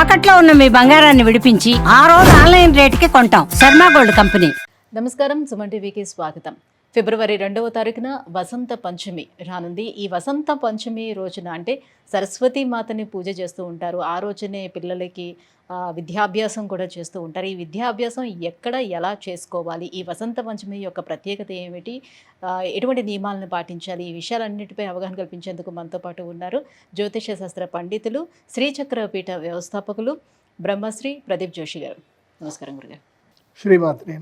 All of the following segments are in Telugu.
తాకట్లో ఉన్న మీ బంగారాన్ని విడిపించి ఆ రోజు ఆన్లైన్ రేటుకి కొంటాం. Sharma gold company. నమస్కారం సుమన్ టీవీకి స్వాగతం. ఫిబ్రవరి రెండవ తారీఖున వసంత పంచమి రానుంది. ఈ వసంత పంచమి రోజున అంటే సరస్వతి మాతని పూజ చేస్తూ ఉంటారు. ఆ రోజునే పిల్లలకి విద్యాభ్యాసం కూడా చేస్తూ ఉంటారు. ఈ విద్యాభ్యాసం ఎక్కడ ఎలా చేసుకోవాలి? ఈ వసంత పంచమి యొక్క ప్రత్యేకత ఏమిటి? ఎటువంటి నియమాలను పాటించాలి? ఈ విషయాలన్నిటిపై అవగాహన కల్పించేందుకు మనతో పాటు ఉన్నారు జ్యోతిష శాస్త్ర పండితులు శ్రీచక్ర పీఠ వ్యవస్థాపకులు బ్రహ్మశ్రీ ప్రదీప్ జోషి గారు. నమస్కారం గురుగారు. శ్రీమాత్రే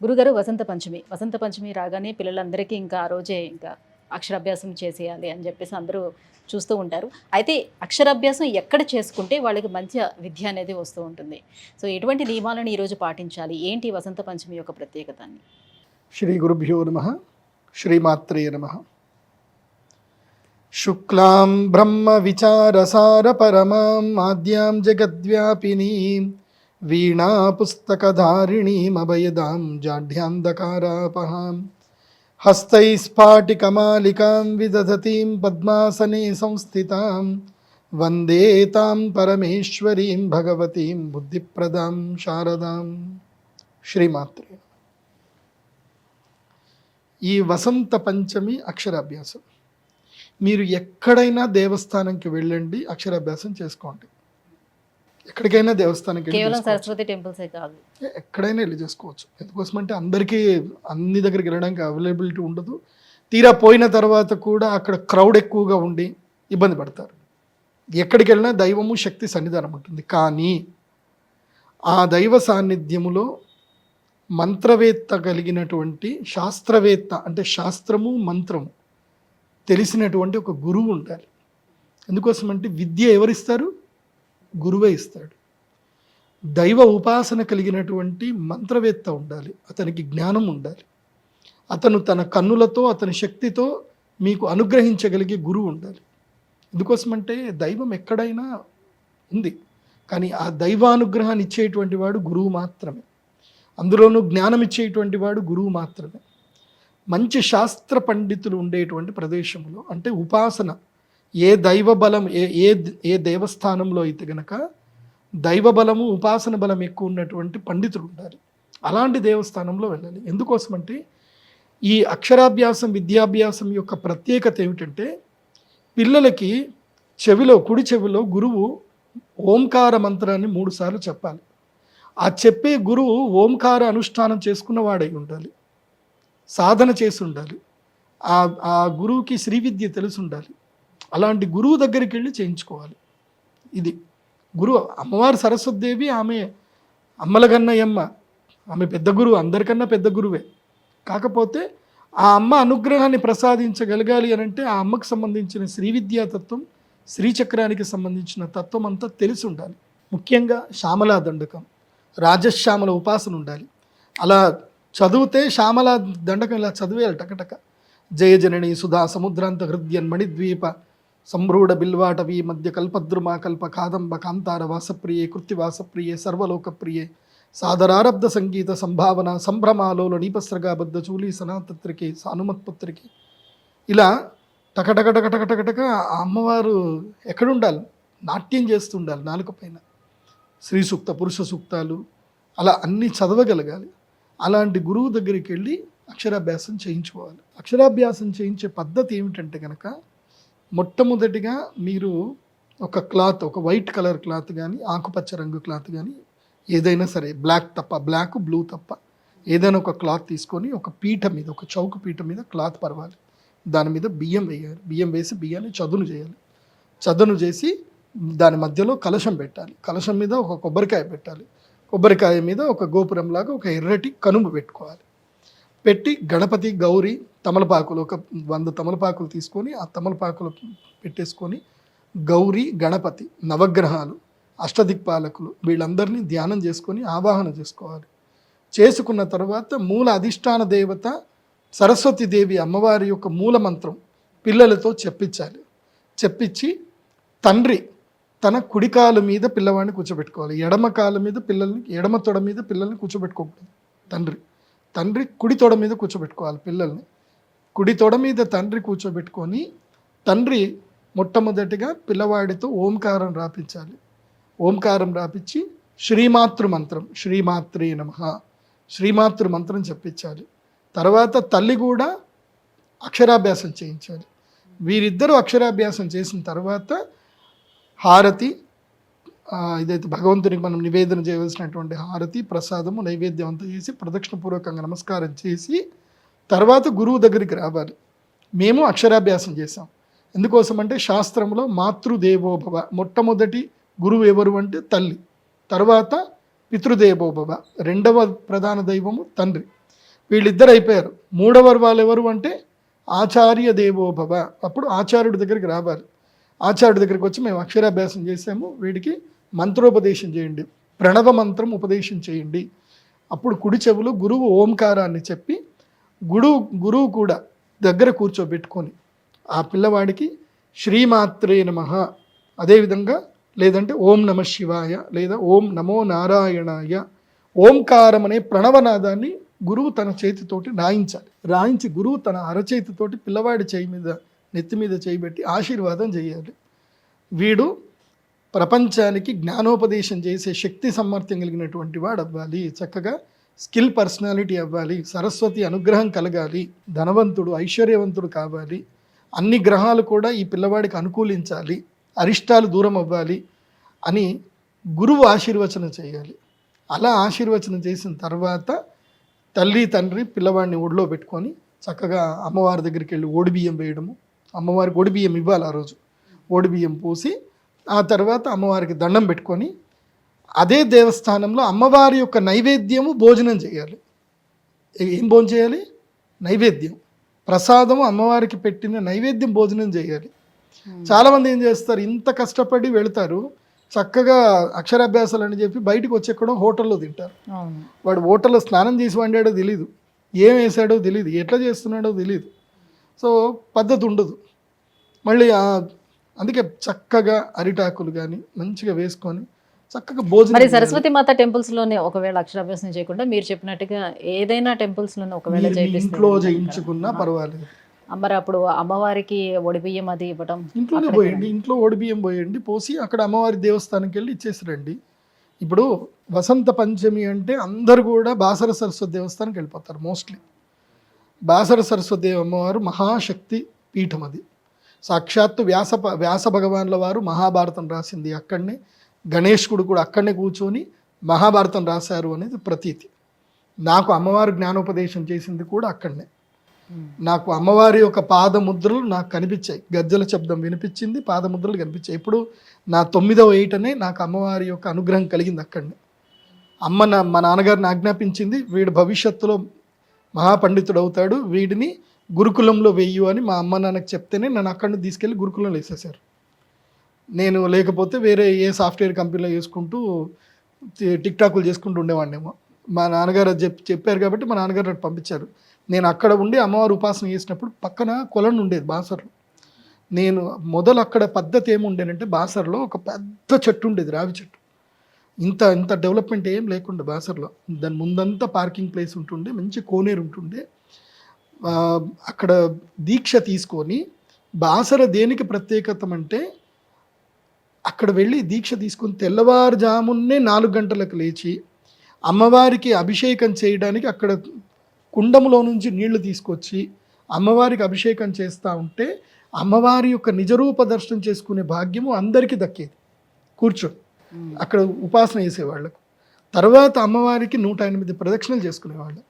గురుగారు వసంత పంచమి. వసంత పంచమి రాగానే పిల్లలందరికీ ఇంకా ఆ రోజే ఇంకా అక్షరాభ్యాసం చేసేయాలి అని చెప్పేసి అందరూ చూస్తూ ఉంటారు. అయితే అక్షరాభ్యాసం ఎక్కడ చేసుకుంటే వాళ్ళకి మంచి విద్య అనేది వస్తూ ఉంటుంది. సో ఎటువంటి నియమాలను ఈరోజు పాటించాలి? ఏంటి వసంత పంచమి యొక్క ప్రత్యేకత శ్రీ గురుభ్యో నమ. శ్రీమాత్రే నమ. శుక్లాం బ్రహ్మ విచారసార పరమాం ఆద్యాం జగద్వ్యాపినీం వీణా పుస్తకధారిణీమభయదాం జాఢ్యాంధకారాపహాం. హస్తైస్ఫాటికమాలికాం విదధతీం పద్మాసనే సంస్థితాం వందేతాం పరమేశ్వరీం భగవతీం బుద్ధిప్రదాం శారదాం శ్రీమాత్రే ఈ వసంత పంచమి అక్షరాభ్యాసం. మీరు ఎక్కడైనా దేవస్థానంకి వెళ్ళండి అక్షరాభ్యాసం చేసుకోండి. ఎక్కడికైనా దేవస్థానంకి వెళ్ళి కేవలం. సరస్వతి టెంపుల్సే కాదు. ఎక్కడైనా వెళ్ళి చేసుకోవచ్చు. ఎందుకోసం అంటే అందరికీ అన్ని దగ్గరికి వెళ్ళడానికి అవైలబిలిటీ ఉండదు. తీరా పోయిన తర్వాత కూడా అక్కడ క్రౌడ్ ఎక్కువగా ఉండి ఇబ్బంది పడతారు. ఎక్కడికి వెళ్ళినా దైవము శక్తి సన్నిధానం ఉంటుంది. కానీ ఆ దైవ సాన్నిధ్యములో మంత్రవేత్త కలిగినటువంటి శాస్త్రవేత్త అంటే శాస్త్రము మంత్రము తెలిసినటువంటి ఒక గురువు ఉండాలి. ఎందుకోసం అంటే విద్య ఎవరిస్తారు? గురువే ఇస్తాడు. దైవ ఉపాసన కలిగినటువంటి మంత్రవేత్త ఉండాలి. అతనికి జ్ఞానం ఉండాలి. అతను తన కన్నులతో అతని శక్తితో మీకు అనుగ్రహించగలిగే గురువు ఉండాలి. ఎందుకోసమంటే దైవం ఎక్కడైనా ఉంది. కానీ ఆ దైవానుగ్రహాన్ని ఇచ్చేటువంటి వాడు గురువు మాత్రమే. అందులోనూ జ్ఞానం ఇచ్చేటువంటి వాడు గురువు మాత్రమే. మంచి శాస్త్ర పండితులు ఉండేటువంటి ప్రదేశంలో అంటే ఉపాసన ఏ దైవ బలం ఏ ఏ ఏ దేవస్థానంలో అయితే గనక దైవ బలము ఉపాసన బలం ఎక్కువ ఉన్నటువంటి పండితులు ఉండాలి అలాంటి దేవస్థానంలో వెళ్ళాలి. ఎందుకోసమంటే ఈ అక్షరాభ్యాసం విద్యాభ్యాసం యొక్క ప్రత్యేకత ఏమిటంటే పిల్లలకి చెవిలో కుడి చెవిలో గురువు ఓంకార మంత్రాన్ని మూడుసార్లు చెప్పాలి. ఆ చెప్పే గురువు ఓంకార అనుష్ఠానం చేసుకున్న వాడై ఉండాలి. సాధన చేసి ఉండాలి. ఆ గురువుకి శ్రీవిద్య తెలిసి ఉండాలి అలాంటి గురువు దగ్గరికి వెళ్ళి చేయించుకోవాలి. ఇది గురువు అమ్మవారు సరస్వతిదేవి ఆమె అమ్మలగన్నయ్యమ్మ. ఆమె పెద్ద గురువు అందరికన్నా పెద్ద గురువే. కాకపోతే ఆ అమ్మ అనుగ్రహాన్ని ప్రసాదించగలగాలి అని అంటే ఆ అమ్మకు సంబంధించిన శ్రీ విద్యా తత్వం శ్రీచక్రానికి సంబంధించిన తత్వం అంతా తెలిసి ఉండాలి. ముఖ్యంగా శ్యామలా దండకం రాజశ్యామల ఉపాసన ఉండాలి. అలా చదివితే శ్యామల దండకం ఇలా చదివేయాలి టకటక. జయ జనని సుధా సముద్రాంత హృద్యన్ మణిద్వీప సంభ్రూఢ బిల్వాటవీ మధ్య కల్పద్రుమా కల్ప కాదంబ కాంతార వాసప్రియే కృత్తివాసప్రియే సర్వలోకప్రియే. సాదరారబ్ధ సంగీత సంభావన సంభ్రమాలోల నీపస్రగాబద్ధ చూలి సనాతత్రికే సానుమత్పత్రికే. ఇలా టకటకటకటకటకటక ఆ అమ్మవారు ఎక్కడుండాలి? నాట్యం చేస్తుండాలి నాలుక పైన. స్త్రీ సూక్త పురుష సూక్తాలు అలా అన్నీ చదవగలగాలి. అలాంటి గురువు దగ్గరికి వెళ్ళి అక్షరాభ్యాసం చేయించుకోవాలి. అక్షరాభ్యాసం చేయించే పద్ధతి ఏమిటంటే కనుక మొట్టమొదటిగా మీరు ఒక క్లాత్ ఒక వైట్ కలర్ క్లాత్ కానీ ఆకుపచ్చ రంగు క్లాత్ కానీ ఏదైనా సరే బ్లాక్ తప్ప బ్లాక్ బ్లూ తప్ప ఏదైనా ఒక క్లాత్ తీసుకొని ఒక పీట మీద ఒక చౌక పీట మీద క్లాత్ పరవాలి. దాని మీద బియ్యం వేయాలి. బియ్యం వేసి బియ్యాన్ని చదును చేయాలి. చదును చేసి దాని మధ్యలో కలశం పెట్టాలి. కలశం మీద ఒక కొబ్బరికాయ పెట్టాలి. కొబ్బరికాయ మీద ఒక గోపురంలాగా ఒక ఎర్రటి కనుమ పెట్టుకోవాలి. పెట్టి గణపతి గౌరి తమలపాకులు ఒక వంద తమలపాకులు తీసుకొని ఆ తమలపాకులు పెట్టేసుకొని గౌరీ గణపతి నవగ్రహాలు అష్టదిక్పాలకులు వీళ్ళందరినీ ధ్యానం చేసుకొని ఆవాహన చేసుకోవాలి. చేసుకున్న తర్వాత మూల అధిష్టాన దేవత సరస్వతి దేవి అమ్మవారి యొక్క మూల మంత్రం పిల్లలతో చెప్పించాలి. చెప్పించి తండ్రి తన కుడికాలు మీద పిల్లవాడిని కూర్చోబెట్టుకోవాలి. ఎడమ కాలు మీద పిల్లల్ని ఎడమ తొడ మీద పిల్లల్ని కూర్చోబెట్టుకోకూడదు. తండ్రి తండ్రి కుడి తొడ మీద కూర్చోబెట్టుకోవాలి పిల్లల్ని. కుడి తొడ మీద తండ్రి కూర్చోబెట్టుకొని తండ్రి మొట్టమొదటిగా పిల్లవాడితో ఓంకారం రాపించాలి. ఓంకారం రాపిచ్చి శ్రీమాతృ మంత్రం శ్రీమాత్రి నమ శ్రీమాతృ మంత్రం చెప్పించాలి తర్వాత తల్లి కూడా అక్షరాభ్యాసం చేయించాలి. వీరిద్దరూ అక్షరాభ్యాసం చేసిన తర్వాత హారతి ఇదైతే భగవంతునికి మనం నివేదన చేయవలసినటువంటి హారతి ప్రసాదము నైవేద్యం అంతా చేసి ప్రదక్షిణపూర్వకంగా నమస్కారం చేసి తర్వాత గురువు దగ్గరికి రావాలి. మేము అక్షరాభ్యాసం చేసాం ఎందుకోసం అంటే శాస్త్రంలో మాతృదేవోభవ మొట్టమొదటి గురువు ఎవరు అంటే తల్లి తర్వాత పితృదేవోభవ రెండవ ప్రధాన దైవము తండ్రి. వీళ్ళిద్దరు అయిపోయారు. మూడవ వాళ్ళు ఎవరు అంటే ఆచార్య దేవోభవ. అప్పుడు ఆచార్యుడి దగ్గరికి రావాలి. ఆచార్యుడి దగ్గరికి వచ్చి మేము అక్షరాభ్యాసం చేసాము వీడికి మంత్రోపదేశం చేయండి. ప్రణవ మంత్రం ఉపదేశం చేయండి. అప్పుడు కుడి చెవులు గురువు ఓంకారాన్ని చెప్పి గురువు గురువు కూడా దగ్గర కూర్చోబెట్టుకొని ఆ పిల్లవాడికి శ్రీమాత్రే నమ. అదేవిధంగా లేదంటే ఓం నమ శివాయ లేదా ఓం నమో నారాయణాయ. ఓంకారం అనే ప్రణవనాదాన్ని గురువు తన చేతితోటి రాయించాలి. రాయించి గురువు తన అరచేతితోటి పిల్లవాడి చేయి మీద నెత్తి మీద చేయి పెట్టి ఆశీర్వాదం చేయాలి. వీడు ప్రపంచానికి జ్ఞానోపదేశం చేసే శక్తి సామర్థ్యం కలిగినటువంటి వాడు అవ్వాలి చక్కగా స్కిల్ పర్సనాలిటీ అవ్వాలి సరస్వతి అనుగ్రహం కలగాలి ధనవంతుడు ఐశ్వర్యవంతుడు కావాలి. అన్ని గ్రహాలు కూడా ఈ పిల్లవాడికి అనుకూలించాలి అరిష్టాలు దూరం అవ్వాలి అని గురువు ఆశీర్వచనం చేయాలి. అలా ఆశీర్వచనం చేసిన తర్వాత తల్లి తండ్రి పిల్లవాడిని ఒడిలో పెట్టుకొని చక్కగా అమ్మవారి దగ్గరికి వెళ్ళి ఓడిబియ్యం వేయడము అమ్మవారికి ఓడిబియ్యం ఇవ్వాలి ఆ రోజు. ఓడిబియ్యం పోసి ఆ తర్వాత అమ్మవారికి దండం పెట్టుకొని అదే దేవస్థానంలో అమ్మవారి యొక్క నైవేద్యము భోజనం చేయాలి. ఏ- భోజనం చేయాలి? నైవేద్యం. ప్రసాదము అమ్మవారికి పెట్టిన నైవేద్యం భోజనం చేయాలి. చాలామంది ఏం చేస్తారు? ఇంత కష్టపడి వెళ్తారు. చక్కగా అక్షరాభ్యాసాలు అని చెప్పి బయటకు వచ్చి ఎక్కడో హోటల్లో తింటారు. వాడు హోటల్లో స్నానం చేసి వండాడో తెలియదు ఏం వేసాడో తెలియదు ఎట్లా చేస్తున్నాడో తెలియదు సో పద్ధతి ఉండదు. మళ్ళీ అందుకే చక్కగా అరిటాకులు కానీ మంచిగా వేసుకొని చక్కగా భోజనం మరి. సరస్వతి మాత టెంపుల్స్లోనే ఒకవేళ అక్షరాభ్యాసం చేయకుండా మీరు చెప్పినట్టుగా ఏదైనా టెంపుల్స్లోనే ఒకవేళ ఇంట్లో చేయించుకున్నా పర్వాలేదు. మరి అప్పుడు అమ్మవారికి ఒడిబియ్యం అది ఇవ్వడం ఇంట్లోనే పోయండి ఇంట్లో ఒడిబియ్యం పోయండి పోసి అక్కడ అమ్మవారి దేవస్థానంకి వెళ్ళి ఇచ్చేసి రండి ఇప్పుడు వసంత పంచమి అంటే అందరు కూడా బాసర సరస్వతి దేవస్థానానికి వెళ్ళిపోతారు మోస్ట్లీ బాసర సరస్వతి అమ్మవారు మహాశక్తి పీఠం అది. సాక్షాత్తు వ్యాస వ్యాస భగవాన్ల వారు మహాభారతం రాసింది అక్కడనే. గణేష్కుడు కూడా అక్కడనే కూర్చొని మహాభారతం రాశారు అనేది ప్రతీతి. నాకు అమ్మవారు జ్ఞానోపదేశం చేసింది కూడా అక్కడనే. ఉమ్. నాకు అమ్మవారి యొక్క పాదముద్రలు నాకు కనిపించాయి. గజ్జల శబ్దం వినిపించింది పాదముద్రలు కనిపించాయి. ఇప్పుడు నా తొమ్మిదవ ఏటనే నాకు అమ్మవారి యొక్క అనుగ్రహం కలిగింది అక్కడనే. అమ్మ నా మా నాన్నగారిని ఆజ్ఞాపించింది వీడు భవిష్యత్తులో మహాపండితుడు అవుతాడు వీడిని గురుకులంలో వెయ్యు అని మా అమ్మ నాన్నకి చెప్తేనే నన్ను అక్కడిని తీసుకెళ్ళి గురుకులంలో వేసేసారు నేను లేకపోతే వేరే ఏ సాఫ్ట్వేర్ కంపెనీలో చేసుకుంటూ టిక్ టాకులు చేసుకుంటూ ఉండేవాడినేమో మా నాన్నగారు చెప్ చెప్పారు కాబట్టి మా నాన్నగారు నన్ను పంపించారు. నేను అక్కడ ఉండి అమ్మవారు ఉపాసన చేసినప్పుడు పక్కన కొలను ఉండేది బాసర్లో. నేను మొదలు అక్కడ పద్ధతి ఏముండేనంటే బాసర్లో ఒక పెద్ద చెట్టు ఉండేది రావి చెట్టు. ఇంత ఇంత డెవలప్మెంట్ ఏం లేకుండా బాసర్లో. దాని ముందంతా పార్కింగ్ ప్లేస్ ఉంటుండే మంచి కోనేరు ఉంటుండే. అక్కడ దీక్ష తీసుకొని బాసర దేనికి ప్రత్యేకత అంటే అక్కడ వెళ్ళి దీక్ష తీసుకుని తెల్లవారుజామున్నే నాలుగు గంటలకు లేచి అమ్మవారికి అభిషేకం చేయడానికి అక్కడ కుండములో నుంచి నీళ్ళు తీసుకొచ్చి అమ్మవారికి అభిషేకం చేస్తూ ఉంటే అమ్మవారి యొక్క నిజరూప దర్శనం చేసుకునే భాగ్యము అందరికీ దక్కేది. కూర్చొని ఉమ్. అక్కడ ఉపాసన చేసేవాళ్ళకు. తర్వాత అమ్మవారికి నూట ఎనిమిది ప్రదక్షిణలు చేసుకునేవాళ్ళు.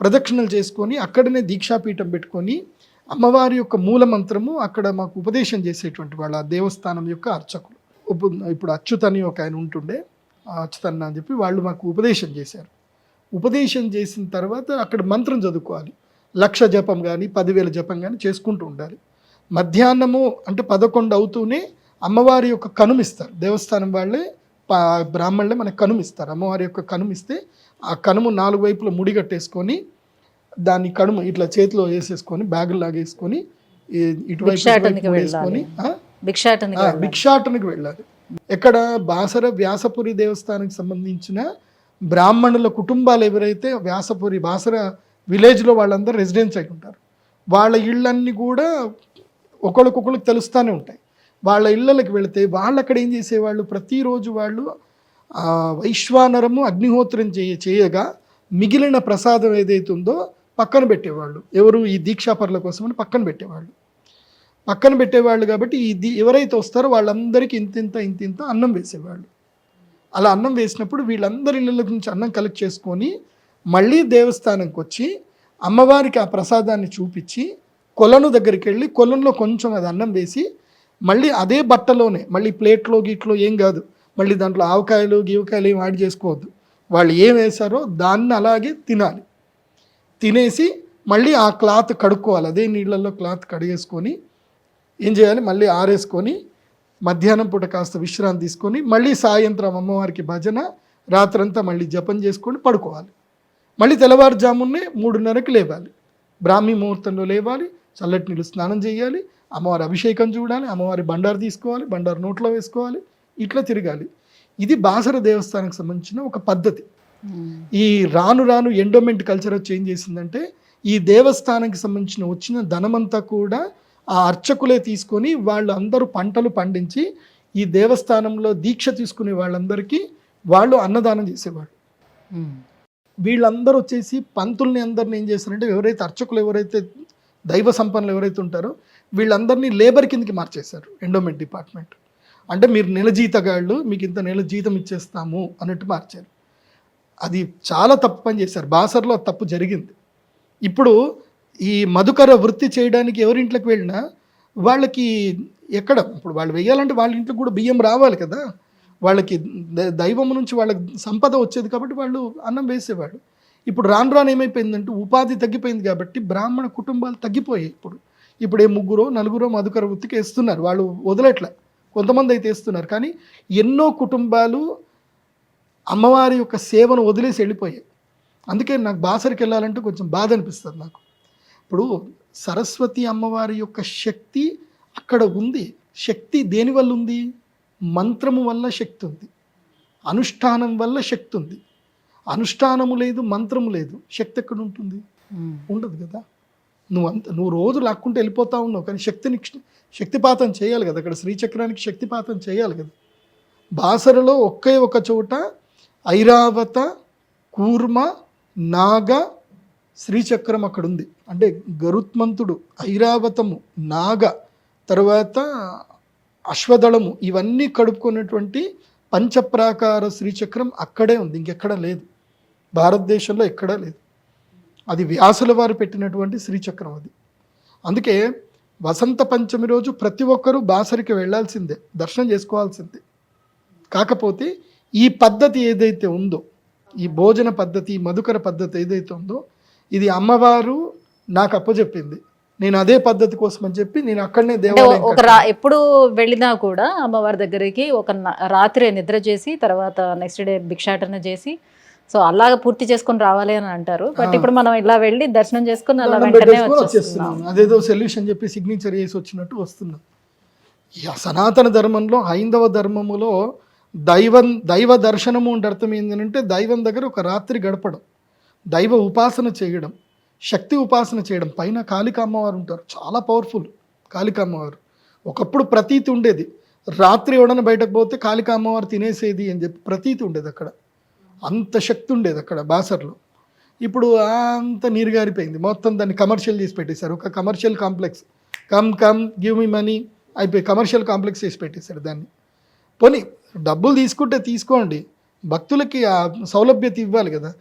ప్రదక్షిణలు చేసుకొని అక్కడనే దీక్షాపీఠం పెట్టుకొని అమ్మవారి యొక్క మూల మంత్రము అక్కడ మాకు ఉపదేశం చేసేటువంటి వాళ్ళ ఆ దేవస్థానం యొక్క అర్చకులు. ఇప్పుడు అచ్యుత్ అని ఒక ఆయన ఉంటుండే ఆ అచ్యుతన్న అని చెప్పి వాళ్ళు మాకు ఉపదేశం చేశారు. ఉపదేశం చేసిన తర్వాత అక్కడ మంత్రం చదువుకోవాలి. లక్ష జపం కానీ పదివేల జపం కానీ చేసుకుంటూ ఉండాలి. మధ్యాహ్నము అంటే పదకొండు అవుతూనే అమ్మవారి యొక్క కనుమిస్తారు దేవస్థానం వాళ్ళే బ్రాహ్మణులే మనకు కనుమిస్తారు అమ్మవారి యొక్క కనుమిస్తే ఆ కనుము నాలుగు వైపుల ముడి కట్టేసుకొని దాన్ని కనుము ఇట్లా చేతిలో వేసేసుకొని బ్యాగులు లాగేసుకొని ఇటువైపు వేసుకొని భిక్షాటనకి ఆ, వెళ్ళాలి. ఎక్కడ బాసర వ్యాసపురి దేవస్థానానికి సంబంధించిన బ్రాహ్మణుల కుటుంబాలు ఎవరైతే వ్యాసపురి బాసర విలేజ్లో వాళ్ళందరూ రెసిడెన్స్ అయి ఉంటారు. వాళ్ళ ఇళ్ళన్నీ కూడా ఒకళ్ళకొకళ్ళకి తెలుస్తూనే ఉంటాయి. వాళ్ళ ఇళ్ళకి వెళితే వాళ్ళు అక్కడ ఏం చేసేవాళ్ళు? ప్రతిరోజు వాళ్ళు వైశ్వానరము అగ్నిహోత్రం చేయ చేయగా మిగిలిన ప్రసాదం ఏదైతే ఉందో పక్కన పెట్టేవాళ్ళు. ఎవరు? ఈ దీక్షాపరుల కోసమని పక్కన పెట్టేవాళ్ళు. పక్కన పెట్టేవాళ్ళు కాబట్టి ఇది ఎవరైతే వస్తారో వాళ్ళందరికీ ఇంతింత ఇంతింత అన్నం వేసేవాళ్ళు. అలా అన్నం వేసినప్పుడు వీళ్ళందరి ఇళ్ళ నుంచి అన్నం కలెక్ట్ చేసుకొని మళ్ళీ దేవస్థానంకి వచ్చి అమ్మవారికి ఆ ప్రసాదాన్ని చూపించి కొలను దగ్గరికి వెళ్ళి కొలంలో కొంచెం అది అన్నం వేసి మళ్ళీ అదే బట్టలోనే మళ్ళీ ప్లేట్లో గీట్లో ఏం కాదు. మళ్ళీ దాంట్లో ఆవకాయలు గీవకాయలు ఏం యాడ్ చేసుకోవద్దు. వాళ్ళు ఏం వేశారో దాన్ని అలాగే తినాలి. తినేసి మళ్ళీ ఆ క్లాత్ కడుక్కోవాలి. అదే నీళ్ళల్లో క్లాత్ కడిగేసుకొని ఏం చేయాలి? మళ్ళీ ఆరేసుకొని మధ్యాహ్నం పూట కాస్త విశ్రాంతి తీసుకొని మళ్ళీ సాయంత్రం అమ్మవారికి భజన రాత్రంతా మళ్ళీ జపం చేసుకొని పడుకోవాలి. మళ్ళీ తెల్లవారుజామునే మూడున్నరకి లేవాలి. బ్రాహ్మీ ముహూర్తంలో లేవాలి చల్లటి నీళ్ళు స్నానం చేయాలి అమ్మవారి అభిషేకం చూడాలి అమ్మవారి బండారు తీసుకోవాలి బండారు నోట్లో వేసుకోవాలి ఇట్లా తిరగాలి. ఇది బాసర దేవస్థానానికి సంబంధించిన ఒక పద్ధతి. ఈ రాను రాను ఎండోమెంట్ కల్చర్ వచ్చి ఏం చేసిందంటే ఈ దేవస్థానానికి సంబంధించిన వచ్చిన ధనమంతా కూడా ఆ అర్చకులే తీసుకొని వాళ్ళు అందరూ పంటలు పండించి ఈ దేవస్థానంలో దీక్ష తీసుకునే వాళ్ళందరికీ వాళ్ళు అన్నదానం చేసేవాళ్ళు. వీళ్ళందరూ వచ్చేసి పంతుల్ని అందరిని ఏం చేస్తారంటే ఎవరైతే అర్చకులు ఎవరైతే దైవ సంపన్నులు ఎవరైతే ఉంటారో వీళ్ళందరినీ లేబర్ కిందకి మార్చేశారు ఎండోమెంట్ డిపార్ట్మెంట్. అంటే మీరు నెల జీతగాళ్ళు మీకు ఇంత నెల జీతం ఇచ్చేస్తాము అన్నట్టు మార్చారు. అది చాలా తప్పు పని చేశారు. బాసర్లో తప్పు జరిగింది. ఇప్పుడు ఈ మధుకర వృత్తి చేయడానికి ఎవరింట్లోకి వెళ్ళినా వాళ్ళకి ఎక్కడ? ఇప్పుడు వాళ్ళు వెయ్యాలంటే వాళ్ళ ఇంట్లో కూడా బియ్యం రావాలి కదా. వాళ్ళకి దైవం నుంచి వాళ్ళకి సంపద వచ్చేది కాబట్టి వాళ్ళు అన్నం వేసేవాడు ఇప్పుడు రాను రాను ఏమైపోయిందంటే ఉపాధి తగ్గిపోయింది కాబట్టి బ్రాహ్మణ కుటుంబాలు తగ్గిపోయాయి ఇప్పుడు. ఇప్పుడు ఏ ముగ్గురో నలుగురో మధుకర వృత్తికి వేస్తున్నారు. వాళ్ళు వదలట్లే. కొంతమంది అయితే వేస్తున్నారు. కానీ ఎన్నో కుటుంబాలు అమ్మవారి యొక్క సేవను వదిలేసి వెళ్ళిపోయాయి. అందుకే నాకు బాసరికి వెళ్ళాలంటే కొంచెం బాధ అనిపిస్తుంది నాకు. ఇప్పుడు సరస్వతి అమ్మవారి యొక్క శక్తి అక్కడ ఉంది. శక్తి దేని వల్ల ఉంది? మంత్రము వల్ల శక్తి ఉంది. అనుష్ఠానం వల్ల శక్తి ఉంది. అనుష్ఠానము లేదు మంత్రము లేదు. శక్తి ఎక్కడ ఉంటుంది? ఉండదు కదా. నువ్వు అంత నువ్వు రోజు లాక్కుంటే వెళ్ళిపోతా ఉన్నావు. కానీ శక్తిని శక్తిపాతం చేయాలి కదా. అక్కడ శ్రీచక్రానికి శక్తిపాతం చేయాలి కదా. బాసరలో ఒకే ఒక చోట ఐరావత కూర్మ నాగ శ్రీచక్రం అక్కడ ఉంది అంటే గరుత్మంతుడు ఐరావతము నాగ తర్వాత అశ్వదళము ఇవన్నీ కడుపుకున్నటువంటి పంచప్రాకార శ్రీచక్రం అక్కడే ఉంది. ఇంకెక్కడ లేదు. భారతదేశంలో ఎక్కడా లేదు. అది వ్యాసుల వారు పెట్టినటువంటి శ్రీచక్రం అది. అందుకే వసంత పంచమి రోజు ప్రతి ఒక్కరూ బాసరికి వెళ్ళాల్సిందే దర్శనం చేసుకోవాల్సిందే. కాకపోతే ఈ పద్ధతి ఏదైతే ఉందో ఈ భోజన పద్ధతి ఈ మధుకర పద్ధతి ఏదైతే ఉందో ఇది అమ్మవారు నాకు అప్పచెప్పింది. నేను అదే పద్ధతి కోసం అని చెప్పి నేను అక్కడనే దేవాలయం ఒక రా ఎప్పుడు వెళ్ళినా కూడా అమ్మవారి దగ్గరికి ఒక రాత్రి నిద్ర చేసి తర్వాత నెక్స్ట్ డే భిక్షాటన చేసి సో అలాగ పూర్తి చేసుకొని రావాలి అని అంటారు. బట్ ఇప్పుడు మనం ఇలా వెళ్ళి దర్శనం చేసుకొని అలా వెంటనే వచ్చేస్తున్నాం. అదేదో సొల్యూషన్ చెప్పి సిగ్నేచర్ చేసి వచ్చినట్టు వస్తున్నాం ఈ సనాతన ధర్మంలో హైందవ ధర్మములో దైవం దైవ దర్శనము అంటే అర్థం ఏంటంటే దైవం దగ్గర ఒక రాత్రి గడపడం. దైవ ఉపాసన చేయడం శక్తి ఉపాసన చేయడం. పైన కాళిక అమ్మవారు ఉంటారు. చాలా పవర్ఫుల్ కాళిక అమ్మవారు. ఒకప్పుడు ప్రతీతి ఉండేది. రాత్రి ఎవడన బయటకు పోతే కాళిక అమ్మవారు తినేసేది అని చెప్పి ప్రతీతి ఉండేది అక్కడ. అంత శక్తి ఉండేది అక్కడ బాసర్లో. ఇప్పుడు అంత నీరుగారిపోయింది మొత్తం దాన్ని కమర్షియల్ చేసి పెట్టేశారు. ఒక commercial complex come come give me money అయిపోయి కమర్షియల్ కాంప్లెక్స్ చేసి పెట్టేశారు దాన్ని. పోనీ డబ్బులు తీసుకుంటే తీసుకోండి. భక్తులకి ఆ సౌలభ్యత ఇవ్వాలి కదా.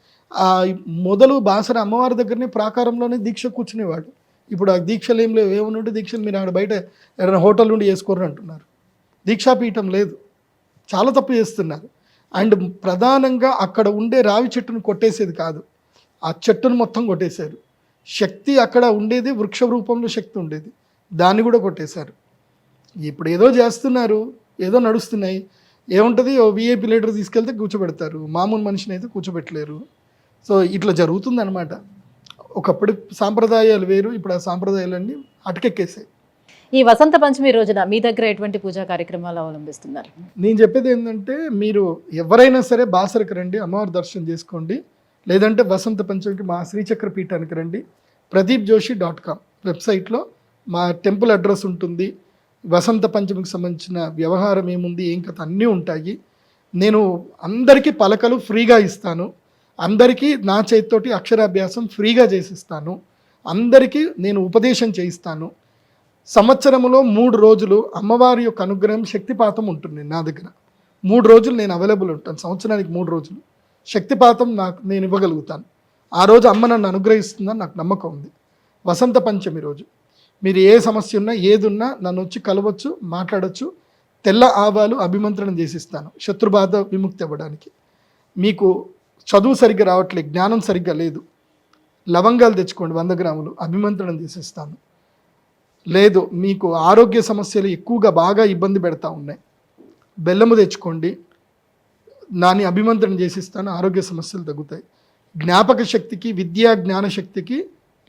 మొదలు బాసర అమ్మవారి దగ్గరనే ప్రాకారంలోనే దీక్ష కూర్చునేవాడు. ఇప్పుడు ఆ దీక్షలు ఏం లేవు. ఏమనుంటే దీక్షలు మీరు ఆడ బయట ఎవరైనా హోటల్ నుండి చేసుకోరు అంటున్నారు. దీక్షాపీఠం లేదు. చాలా తప్పు చేస్తున్నారు. అండ్ ప్రధానంగా అక్కడ ఉండే రావి చెట్టును కొట్టేసేది కాదు. ఆ చెట్టును మొత్తం కొట్టేశారు. శక్తి అక్కడ ఉండేది వృక్ష రూపంలో శక్తి ఉండేది. దాన్ని కూడా కొట్టేశారు. ఇప్పుడు ఏదో చేస్తున్నారు ఏదో నడుస్తున్నాయి. ఏముంటుంది? ఓ విఐపి లీడర్ తీసుకెళ్తే కూర్చోబెడతారు. మామూలు మనిషిని అయితే కూర్చోబెట్టలేరు. సో ఇట్లా జరుగుతుందన్నమాట. ఒకప్పుడు సాంప్రదాయాలు వేరు ఇప్పుడు ఆ సాంప్రదాయాలన్నీ అటకెక్కేసాయి. ఈ వసంత పంచమి రోజున మీ దగ్గర ఎటువంటి పూజా కార్యక్రమాలు అవలంబిస్తున్నారు? నేను చెప్పేది ఏంటంటే మీరు ఎవరైనా సరే బాసరకు రండి అమ్మవారి దర్శనం చేసుకోండి. లేదంటే వసంత పంచమికి మా శ్రీచక్ర పీఠానికి రండి. ప్రదీప్ జోషి డాట్ కామ్ వెబ్సైట్లో మా టెంపుల్ అడ్రస్ ఉంటుంది. వసంత పంచమికి సంబంధించిన వ్యవహారం ఏముంది ఏం కథ అన్నీ ఉంటాయి. నేను అందరికీ పలకలు ఫ్రీగా ఇస్తాను. అందరికీ నా చేతితోటి అక్షరాభ్యాసం ఫ్రీగా చేసిస్తాను. అందరికీ నేను ఉపదేశం చేయిస్తాను. సంవత్సరములో మూడు రోజులు అమ్మవారి యొక్క అనుగ్రహం శక్తిపాతం ఉంటుంది నా దగ్గర. మూడు రోజులు నేను అవైలబుల్ ఉంటాను. సంవత్సరానికి మూడు రోజులు శక్తిపాతం నాకు నేను ఇవ్వగలుగుతాను. ఆ రోజు అమ్మ నన్ను అనుగ్రహిస్తుందని నాకు నమ్మకం ఉంది. వసంత పంచమి రోజు. మీరు ఏ సమస్య ఉన్నా ఏదున్నా నన్ను వచ్చి కలవచ్చు మాట్లాడచ్చు. తెల్ల ఆవాలు అభిమంత్రణం చేసిస్తాను. శత్రుబాధ విముక్తి అవ్వడానికి. మీకు చదువు సరిగ్గా రావట్లేదు జ్ఞానం సరిగ్గా లేదు. లవంగాలు తెచ్చుకోండి వంద గ్రాములు అభిమంత్రణం చేసిస్తాను. లేదు మీకు ఆరోగ్య సమస్యలు ఎక్కువగా బాగా ఇబ్బంది పెడతా ఉన్నాయి. బెల్లము తెచ్చుకోండి దాన్ని అభిమంత్రణ చేసిస్తాను ఆరోగ్య సమస్యలు తగ్గుతాయి. జ్ఞాపక శక్తికి విద్యా జ్ఞాన శక్తికి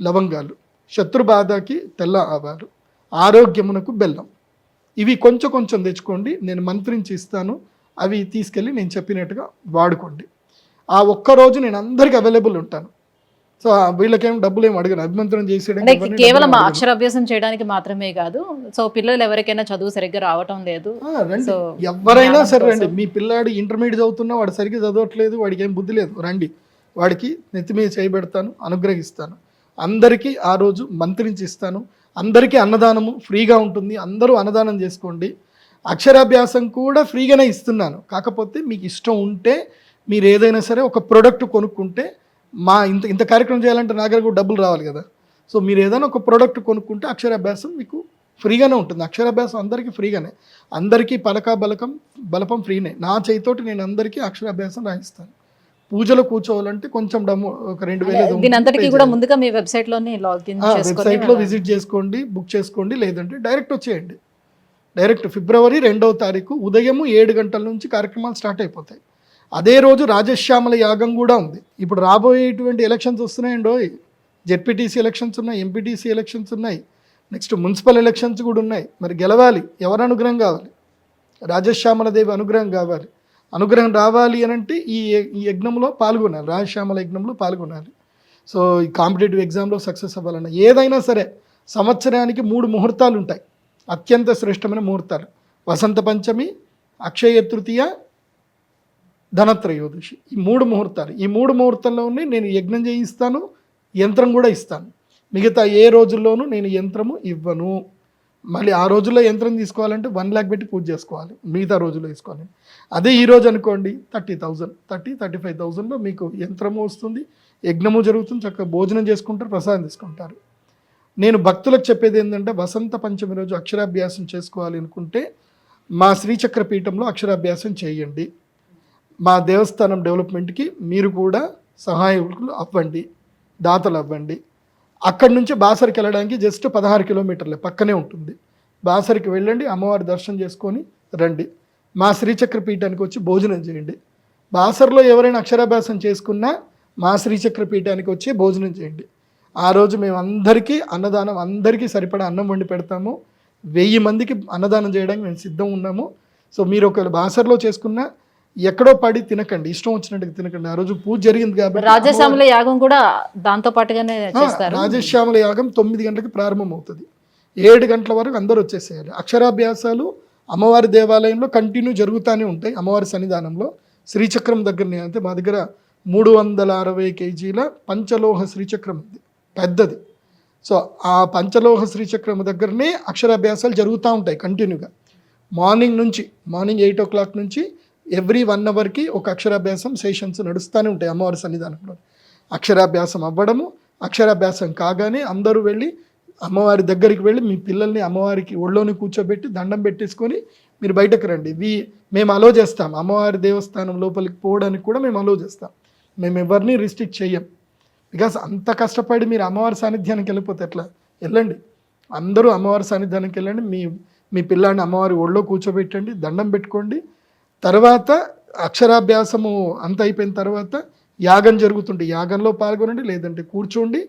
లవంగాలు శత్రుబాధకి తెల్ల ఆవాలు ఆరోగ్యమునకు బెల్లం. ఇవి కొంచెం కొంచెం తెచ్చుకోండి నేను మంత్రించి ఇస్తాను అవి తీసుకెళ్ళి నేను చెప్పినట్టుగా వాడుకోండి. ఆ ఒక్క రోజు నేను అందరికీ అవైలబుల్ ఉంటాను. సో వీళ్ళకేం డబ్బులు ఏం అడగను అభిమంత్రం ఎవరిని కేవలం. అక్షరాభ్యాసం చేయడానికి మాత్రమే కాదు. సో పిల్లలు ఎవరికైనా చదువు సరిగ్గా రావటం లేదు. ఎవరైనా సరే రండి. మీ పిల్లాడు ఇంటర్మీడియట్ చదువుతున్నా వాడు సరిగ్గా చదవట్లేదు వాడికి ఏం బుద్ధి లేదు. రండి. వాడికి నెత్తి మీద చేయబెడతాను అనుగ్రహిస్తాను. అందరికీ ఆ రోజు మంత్రించి ఇస్తాను అందరికీ అన్నదానము ఫ్రీగా ఉంటుంది. అందరూ అన్నదానం చేసుకోండి. అక్షరాభ్యాసం కూడా ఫ్రీగానే ఇస్తున్నాను. కాకపోతే మీకు ఇష్టం ఉంటే మీరు ఏదైనా సరే ఒక ప్రోడక్ట్ కొనుక్కుంటే మా ఇంత ఇంత కార్యక్రమం చేయాలంటే నా దగ్గర డబ్బులు రావాలి కదా. సో మీరు ఏదైనా ఒక ప్రోడక్ట్ కొనుక్కుంటే అక్షరాభ్యాసం మీకు ఫ్రీగానే ఉంటుంది. అక్షరాభ్యాసం అందరికీ ఫ్రీగానే. అందరికీ పలక బలకం బలపం ఫ్రీనే. నా చేతితోటి నేను అందరికీ అక్షరాభ్యాసం రాయిస్తాను. పూజలో కూర్చోవాలంటే కొంచెం డమ్ము ఒక రెండు వేలు కూడా. ముందుగా మీ వెబ్సైట్లోనే లాగిన్ వెబ్సైట్లో విజిట్ చేసుకోండి బుక్ చేసుకోండి లేదంటే డైరెక్ట్ వచ్చేయండి. డైరెక్ట్ ఫిబ్రవరి రెండవ తారీఖు ఉదయము ఏడు గంటల నుంచి కార్యక్రమాలు స్టార్ట్ అయిపోతాయి. అదే రోజు రాజశ్యామల యాగం కూడా ఉంది. ఇప్పుడు రాబోయేటువంటి ఎలక్షన్స్ వస్తున్నాయండో జెడ్పీటీసీ ఎలక్షన్స్ ఉన్నాయి ఎంపీటీసీ ఎలక్షన్స్ ఉన్నాయి నెక్స్ట్ మున్సిపల్ ఎలక్షన్స్ కూడా ఉన్నాయి. మరి గెలవాలి ఎవరు అనుగ్రహం కావాలి? రాజశ్యామల దేవి అనుగ్రహం కావాలి. అనుగ్రహం రావాలి అని అంటే ఈ ఈ యజ్ఞంలో పాల్గొనాలి. రాజశ్యామల యజ్ఞంలో పాల్గొనాలి. సో ఈ కాంపిటేటివ్ ఎగ్జామ్లో సక్సెస్ అవ్వాలన్న ఏదైనా సరే సంవత్సరానికి మూడు ముహూర్తాలు ఉంటాయి. అత్యంత శ్రేష్టమైన ముహూర్తాలు. వసంత పంచమి అక్షయ తృతీయ ధనత్రయోదశి. ఈ మూడు ముహూర్తాలు. ఈ మూడు ముహూర్తంలోనే నేను యజ్ఞం చేయిస్తాను యంత్రం కూడా ఇస్తాను. మిగతా ఏ రోజుల్లోనూ నేను యంత్రము ఇవ్వను. మళ్ళీ ఆ రోజుల్లో యంత్రం తీసుకోవాలంటే వన్ ల్యాక్ పెట్టి పూజ చేసుకోవాలి. మిగతా రోజుల్లో తీసుకోవాలి అదే ఈ రోజు అనుకోండి thirty thousand thirty thirty five థౌజండ్లో మీకు యంత్రము వస్తుంది యజ్ఞము జరుగుతుంది చక్కగా భోజనం చేసుకుంటారు ప్రసాదం తీసుకుంటారు. నేను భక్తులకు చెప్పేది ఏంటంటే వసంత పంచమి రోజు అక్షరాభ్యాసం చేసుకోవాలి అనుకుంటే మా శ్రీచక్ర పీఠంలో అక్షరాభ్యాసం చేయండి. మా దేవస్థానం డెవలప్మెంట్కి మీరు కూడా సహాయకులు అవ్వండి దాతలు అవ్వండి. అక్కడి నుంచి బాసరికి వెళ్ళడానికి జస్ట్ పదహారు కిలోమీటర్లే పక్కనే ఉంటుంది. బాసరికి వెళ్ళండి అమ్మవారి దర్శనం చేసుకొని రండి. మా శ్రీచక్ర పీఠానికి వచ్చి భోజనం చేయండి. బాసర్లో ఎవరైనా అక్షరాభ్యాసం చేసుకున్నా మా శ్రీచక్ర పీఠానికి వచ్చి భోజనం చేయండి. ఆ రోజు మేము అందరికీ అన్నదానం అందరికీ సరిపడా అన్నం వండి పెడతాము. వెయ్యి మందికి అన్నదానం చేయడానికి మేము సిద్ధం ఉన్నాము. సో మీరు ఒకవేళ బాసర్లో చేసుకున్నా ఎక్కడో పడి తినకండి. ఇష్టం వచ్చినట్టుగా తినకండి. ఆ రోజు పూజ జరిగింది కాబట్టి రాజశ్యామల యాగం కూడా దాంతో పాటుగానే చేస్తారు. రాజశ్యామల యాగం తొమ్మిది గంటలకు ప్రారంభమవుతుంది. ఏడు గంటల వరకు అందరూ వచ్చేసేయాలి. అక్షరాభ్యాసాలు అమ్మవారి దేవాలయంలో కంటిన్యూ జరుగుతూనే ఉంటాయి. అమ్మవారి సన్నిధానంలో శ్రీచక్రం దగ్గరనే అంటే మా దగ్గర మూడు వందల అరవై కేజీల పంచలోహ శ్రీచక్రం ఉంది. పెద్దది. సో ఆ పంచలోహ శ్రీచక్రం దగ్గరనే అక్షరాభ్యాసాలు జరుగుతూ ఉంటాయి కంటిన్యూగా. మార్నింగ్ నుంచి మార్నింగ్ ఎయిట్ ఓ క్లాక్ నుంచి ఎవ్రీ వన్ అవర్కి ఒక అక్షరాభ్యాసం సెషన్స్ నడుస్తూనే ఉంటాయి అమ్మవారి సన్నిధానంలో అక్షరాభ్యాసం అవ్వడము అక్షరాభ్యాసం కాగానే అందరూ వెళ్ళి అమ్మవారి దగ్గరికి వెళ్ళి మీ పిల్లల్ని అమ్మవారికి ఒళ్ళోని కూర్చోబెట్టి దండం పెట్టేసుకొని మీరు బయటకు రండి. వి మేము అలో చేస్తాం. అమ్మవారి దేవస్థానం లోపలికి పోవడానికి కూడా మేము అలో చేస్తాం. మేము ఎవరిని రిస్ట్రిక్ట్ చేయం బికాస్ అంత కష్టపడి మీరు అమ్మవారి సాన్నిధ్యానికి వెళ్ళిపోతే ఎట్లా? వెళ్ళండి. అందరూ అమ్మవారి సాన్నిధ్యానికి వెళ్ళండి. మీ మీ పిల్లాడిని అమ్మవారి ఒళ్ళో కూర్చోబెట్టండి దండం పెట్టుకోండి. తర్వాత అక్షరాభ్యాసము అంత అయిపోయిన తర్వాత యాగం జరుగుతుంది యాగంలో పాల్గొనండి లేదంటే కూర్చోండి.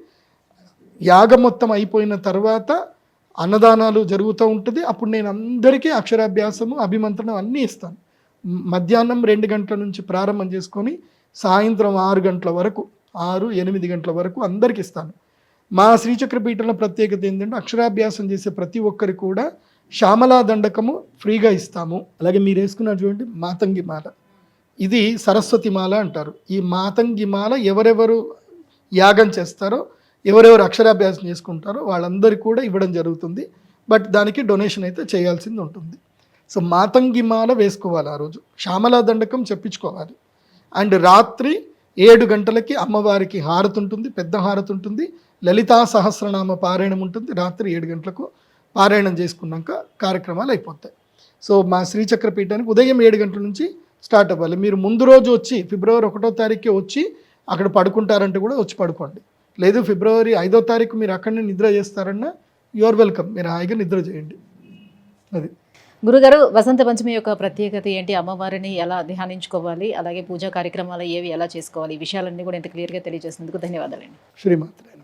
యాగం మొత్తం అయిపోయిన తర్వాత అన్నదానాలు జరుగుతూ ఉంటుంది. అప్పుడు నేను అందరికీ అక్షరాభ్యాసము అభిమంత్రణం అన్నీ ఇస్తాను. మధ్యాహ్నం రెండు గంటల నుంచి ప్రారంభం చేసుకొని సాయంత్రం ఆరు గంటల వరకు ఆరు ఎనిమిది గంటల వరకు అందరికి ఇస్తాను. మా శ్రీచక్ర పీఠంలో ప్రత్యేకత ఏంటంటే అక్షరాభ్యాసం చేసే ప్రతి ఒక్కరికి కూడా శ్యామలా దండకము ఫ్రీగా ఇస్తాము. అలాగే మీరు వేసుకున్నారు చూడండి మాతంగి మాల. ఇది సరస్వతి మాల అంటారు. ఈ మాతంగి మాల ఎవరెవరు యాగం చేస్తారో ఎవరెవరు అక్షరాభ్యాసం చేసుకుంటారో వాళ్ళందరికీ కూడా ఇవ్వడం జరుగుతుంది. బట్ దానికి డొనేషన్ అయితే చేయాల్సింది ఉంటుంది. సో మాతంగి మాల వేసుకోవాలి ఆ రోజు. శ్యామలా దండకం చెప్పించుకోవాలి. అండ్ రాత్రి ఏడు గంటలకి అమ్మవారికి హారతి ఉంటుంది పెద్ద హారతి ఉంటుంది. లలితా సహస్రనామ పారాయణం ఉంటుంది రాత్రి ఏడు గంటలకు. పారాయణం చేసుకున్నాక కార్యక్రమాలు అయిపోతాయి. సో మా శ్రీచక్ర పీఠానికి ఉదయం ఏడు గంటల నుంచి స్టార్ట్ అవ్వాలి. మీరు ముందు రోజు వచ్చి ఫిబ్రవరి ఒకటో తారీఖు వచ్చి అక్కడ పడుకుంటారంటే కూడా వచ్చి పడుకోండి. లేదు ఫిబ్రవరి ఐదో తారీఖు మీరు అక్కడనే నిద్ర చేస్తారన్నా యువర్ వెల్కమ్ మీరు హాయిగా నిద్ర చేయండి. అది. గురుగారు వసంత పంచమి యొక్క ప్రత్యేకత ఏంటి? అమ్మవారిని ఎలా ధ్యానించుకోవాలి? అలాగే పూజా కార్యక్రమాలు ఏవి ఎలా చేసుకోవాలి? ఈ విషయాలన్నీ కూడా ఇంత క్లియర్గా తెలియజేసినందుకు ధన్యవాదాలండి. శ్రీమాత్రే.